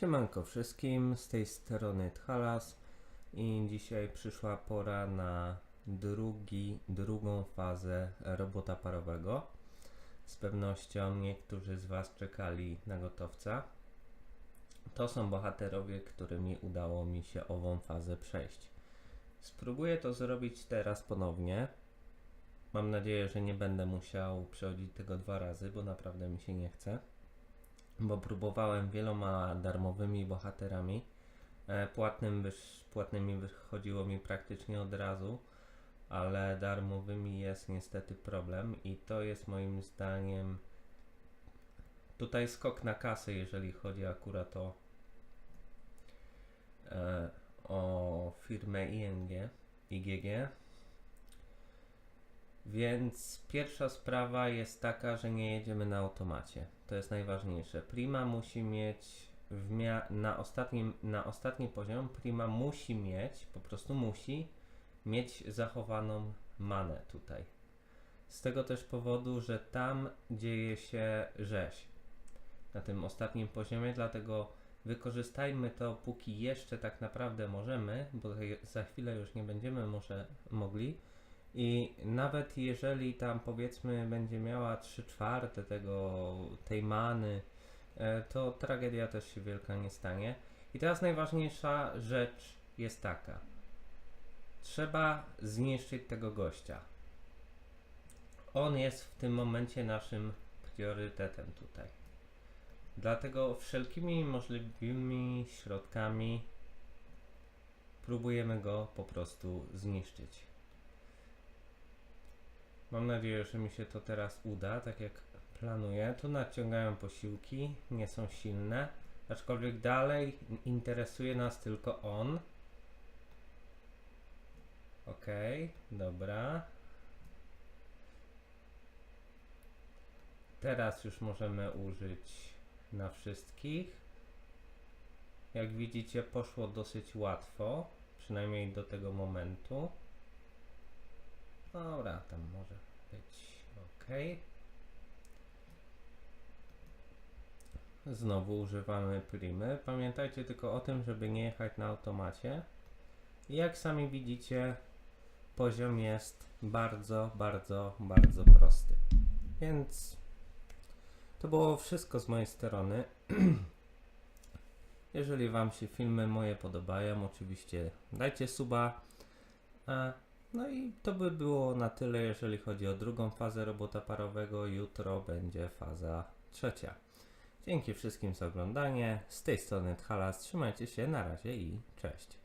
Siemanko wszystkim, z tej strony Thalas i dzisiaj przyszła pora na drugi, drugą fazę robota parowego. Z pewnością niektórzy z Was czekali na gotowca. To są bohaterowie, którymi udało mi się ową fazę przejść. Spróbuję to zrobić teraz ponownie. Mam nadzieję, że nie będę musiał przechodzić tego dwa razy, bo naprawdę mi się nie chce bo próbowałem wieloma darmowymi bohaterami. E, Płatnym wysz, płatnymi wychodziło mi praktycznie od razu, ale darmowymi jest niestety problem i to jest moim zdaniem tutaj skok na kasę, jeżeli chodzi akurat o, e, o firmę ING, IGG. Więc pierwsza sprawa jest taka, że nie jedziemy na automacie. To jest najważniejsze. Prima musi mieć na, ostatnim, na ostatni poziom Prima musi mieć, po prostu musi mieć zachowaną manę tutaj. Z tego też powodu, że tam dzieje się rzeź na tym ostatnim poziomie, dlatego wykorzystajmy to póki jeszcze tak naprawdę możemy, bo za chwilę już nie będziemy może mogli. I nawet jeżeli tam powiedzmy będzie miała 3 czwarte tego, tej many, e, to tragedia też się wielka nie stanie. I teraz najważniejsza rzecz jest taka. Trzeba zniszczyć tego gościa. On jest w tym momencie naszym priorytetem tutaj. Dlatego wszelkimi możliwymi środkami próbujemy go po prostu zniszczyć. Mam nadzieję, że mi się to teraz uda, tak jak planuję. Tu nadciągają posiłki, nie są silne, aczkolwiek dalej interesuje nas tylko on. Ok, dobra. Teraz już możemy użyć na wszystkich. Jak widzicie, poszło dosyć łatwo, przynajmniej do tego momentu. Dobra, tam może być ok. Znowu używamy primy. Pamiętajcie tylko o tym, żeby nie jechać na automacie. Jak sami widzicie, poziom jest bardzo, bardzo, bardzo prosty. Więc to było wszystko z mojej strony. Jeżeli Wam się filmy moje podobają, oczywiście dajcie suba. A no i to by było na tyle, jeżeli chodzi o drugą fazę robota parowego. Jutro będzie faza trzecia. Dzięki wszystkim za oglądanie. Z tej strony Thalas. Trzymajcie się, na razie i cześć.